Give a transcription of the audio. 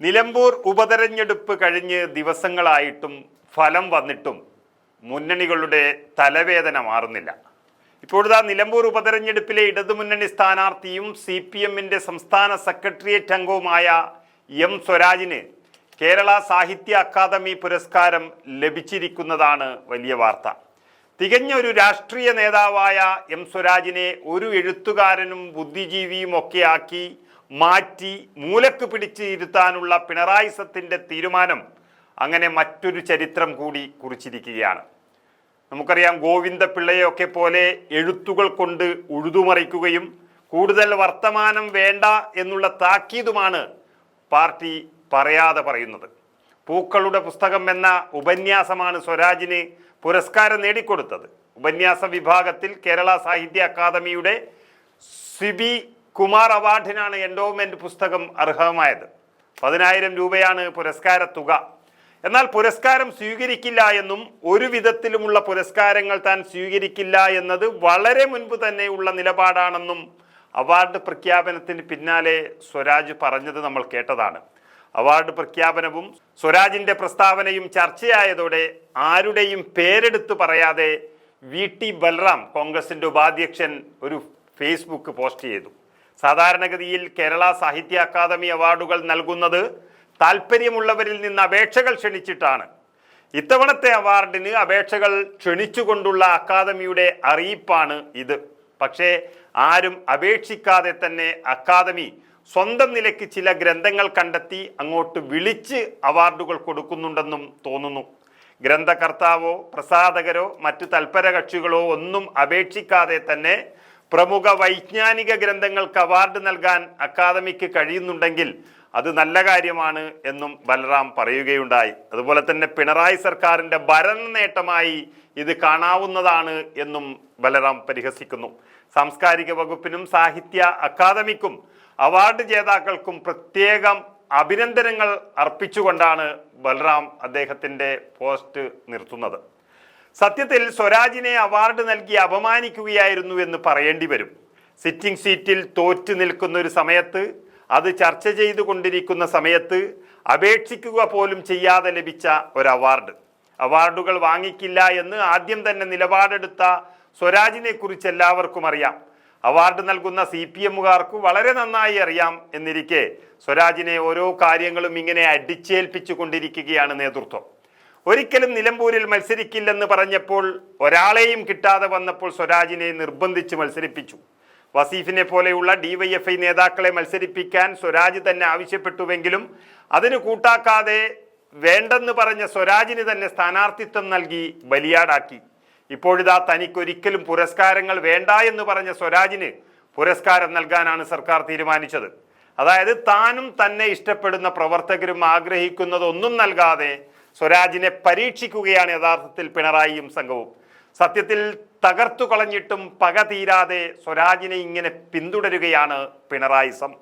നിലമ്പൂർ ഉപതെരഞ്ഞെടുപ്പ് കഴിഞ്ഞ് ദിവസങ്ങളായിട്ടും ഫലം വന്നിട്ടും മുന്നണികളുടെ തലവേദന മാറുന്നില്ല. ഇപ്പോഴിതാ നിലമ്പൂർ ഉപതെരഞ്ഞെടുപ്പിലെ ഇടതുമുന്നണി സ്ഥാനാർത്ഥിയും സി പി എമ്മിന്റെ സംസ്ഥാന സെക്രട്ടേറിയറ്റ് അംഗവുമായ എം സ്വരാജിന് കേരള സാഹിത്യ അക്കാദമി പുരസ്കാരം ലഭിച്ചിരിക്കുന്നതാണ് വലിയ വാർത്ത. തികഞ്ഞ ഒരു രാഷ്ട്രീയ നേതാവായ എം സ്വരാജിനെ ഒരു എഴുത്തുകാരനും ബുദ്ധിജീവിയും ഒക്കെ ആക്കി മാറ്റി മൂലക്ക് പിടിച്ച് ഇരുത്താനുള്ള പിണറായി സത്തിന്റെ തീരുമാനം അങ്ങനെ മറ്റൊരു ചരിത്രം കൂടി കുറിച്ചിരിക്കുകയാണ്. നമുക്കറിയാം ഗോവിന്ദപിള്ളയൊക്കെ പോലെ എഴുത്തുകൾ കൊണ്ട് ഉഴുതുമറിക്കുകയും കൂടുതൽ വർത്തമാനം വേണ്ട എന്നുള്ള താക്കീതുമാണ് പാർട്ടി പറയാതെ പറയുന്നത്. പൂക്കളുടെ പുസ്തകം എന്ന ഉപന്യാസമാണ് സ്വരാജിന് പുരസ്കാരം നേടിക്കൊടുത്തത്. ഉപന്യാസ വിഭാഗത്തിൽ കേരള സാഹിത്യ അക്കാദമിയുടെ സിബി കുമാർ അവാർഡിനാണ് എൻഡോമെന്റ് പുസ്തകം അർഹമായത്. പതിനായിരം രൂപയാണ് പുരസ്കാര തുക. എന്നാൽ പുരസ്കാരം സ്വീകരിക്കില്ല എന്നും ഒരു വിധത്തിലുമുള്ള പുരസ്കാരങ്ങൾ താൻ സ്വീകരിക്കില്ല എന്നത് വളരെ മുൻപ് തന്നെയുള്ള നിലപാടാണെന്നും അവാർഡ് പ്രഖ്യാപനത്തിന് പിന്നാലെ സ്വരാജ് പറഞ്ഞത് നമ്മൾ കേട്ടതാണ്. അവാർഡ് പ്രഖ്യാപനവും സ്വരാജിന്റെ പ്രസ്താവനയും ചർച്ചയായതോടെ ആരുടെയും പേരെടുത്ത് പറയാതെ വി ടി ബൽറാം കോൺഗ്രസിന്റെ ഉപാധ്യക്ഷൻ ഒരു ഫേസ്ബുക്ക് പോസ്റ്റ് ചെയ്തു. സാധാരണഗതിയിൽ കേരള സാഹിത്യ അക്കാദമി അവാർഡുകൾ നൽകുന്നത് താല്പര്യമുള്ളവരിൽ നിന്ന് അപേക്ഷകൾ ക്ഷണിച്ചിട്ടാണ്. ഇത്തവണത്തെ അവാർഡിന് അപേക്ഷകൾ ക്ഷണിച്ചുകൊണ്ടുള്ള അക്കാദമിയുടെ അറിയിപ്പാണ് ഇത്. പക്ഷേ ആരും അപേക്ഷിക്കാതെ തന്നെ അക്കാദമി സ്വന്തം നിലയ്ക്ക് ചില ഗ്രന്ഥങ്ങൾ കണ്ടെത്തി അങ്ങോട്ട് വിളിച്ച് അവാർഡുകൾ കൊടുക്കുന്നുണ്ടെന്നും തോന്നുന്നു. ഗ്രന്ഥകർത്താവോ പ്രസാധകരോ മറ്റു തൽപര കക്ഷികളോ ഒന്നും അപേക്ഷിക്കാതെ തന്നെ പ്രമുഖ വൈജ്ഞാനിക ഗ്രന്ഥങ്ങൾക്ക് അവാർഡ് നൽകാൻ അക്കാദമിക്ക് കഴിയുന്നുണ്ടെങ്കിൽ അത് നല്ല കാര്യമാണ് എന്നും ബലറാം പറയുകയുണ്ടായി. അതുപോലെ തന്നെ പിണറായി സർക്കാരിന്റെ ഭരണ നേട്ടമായി ഇത് കാണാവുന്നതാണ് എന്നും ബലറാം പരിഹസിക്കുന്നു. സാംസ്കാരിക വകുപ്പിനും സാഹിത്യ അക്കാദമിക്കും അവാർഡ് ജേതാക്കൾക്കും പ്രത്യേകം അഭിനന്ദനങ്ങൾ അർപ്പിച്ചുകൊണ്ടാണ് ബലറാം അദ്ദേഹത്തിന്റെ പോസ്റ്റ് നിർത്തുന്നത്. സത്യത്തിൽ സ്വരാജിനെ അവാർഡ് നൽകി അപമാനിക്കുകയായിരുന്നു എന്ന് പറയേണ്ടി വരും. സിറ്റിംഗ് സീറ്റിൽ തോറ്റു നിൽക്കുന്ന ഒരു സമയത്ത് അത് ചർച്ച ചെയ്തുകൊണ്ടിരിക്കുന്ന സമയത്ത് അപേക്ഷിക്കുക പോലും ചെയ്യാതെ ലഭിച്ച ഒരു അവാർഡ്. അവാർഡുകൾ വാങ്ങിക്കില്ല എന്ന് ആദ്യം തന്നെ നിലപാടെടുത്ത സ്വരാജിനെ കുറിച്ച് എല്ലാവർക്കും അറിയാം. അവാർഡ് നൽകുന്ന സി പി എമ്മുകാർക്ക് വളരെ നന്നായി അറിയാം എന്നിരിക്കെ സ്വരാജിനെ ഓരോ കാര്യങ്ങളും ഇങ്ങനെ അടിച്ചേൽപ്പിച്ചു കൊണ്ടിരിക്കുകയാണ് നേതൃത്വം. ഒരിക്കലും നിലമ്പൂരിൽ മത്സരിക്കില്ലെന്ന് പറഞ്ഞപ്പോൾ ഒരാളെയും കിട്ടാതെ വന്നപ്പോൾ സ്വരാജിനെ നിർബന്ധിച്ച് മത്സരിപ്പിച്ചു. വസീഫിനെ പോലെയുള്ള ഡിവൈഎഫ്ഐ നേതാക്കളെ മത്സരിപ്പിക്കാൻ സ്വരാജ് തന്നെ ആവശ്യപ്പെട്ടുവെങ്കിലും അതിന് കൂട്ടാക്കാതെ വേണ്ടെന്ന് പറഞ്ഞ സ്വരാജിന് തന്നെ സ്ഥാനാർത്ഥിത്വം നൽകി ബലിയാടാക്കി. ഇപ്പോഴിതാ തനിക്കൊരിക്കലും പുരസ്കാരങ്ങൾ വേണ്ട എന്ന് പറഞ്ഞ സ്വരാജിന് പുരസ്കാരം നൽകാനാണ് സർക്കാർ തീരുമാനിച്ചത്. അതായത് താനും തന്നെ ഇഷ്ടപ്പെടുന്ന പ്രവർത്തകരും ആഗ്രഹിക്കുന്നതൊന്നും നൽകാതെ സ്വരാജിനെ പരീക്ഷിക്കുകയാണ് യഥാർത്ഥത്തിൽ പിണറായിയും സംഘവും. സത്യത്തിൽ തകർത്തു കളഞ്ഞിട്ടും പക തീരാതെ സ്വരാജിനെ ഇങ്ങനെ പിന്തുടരുകയാണ് പിണറായി പിണറായിസം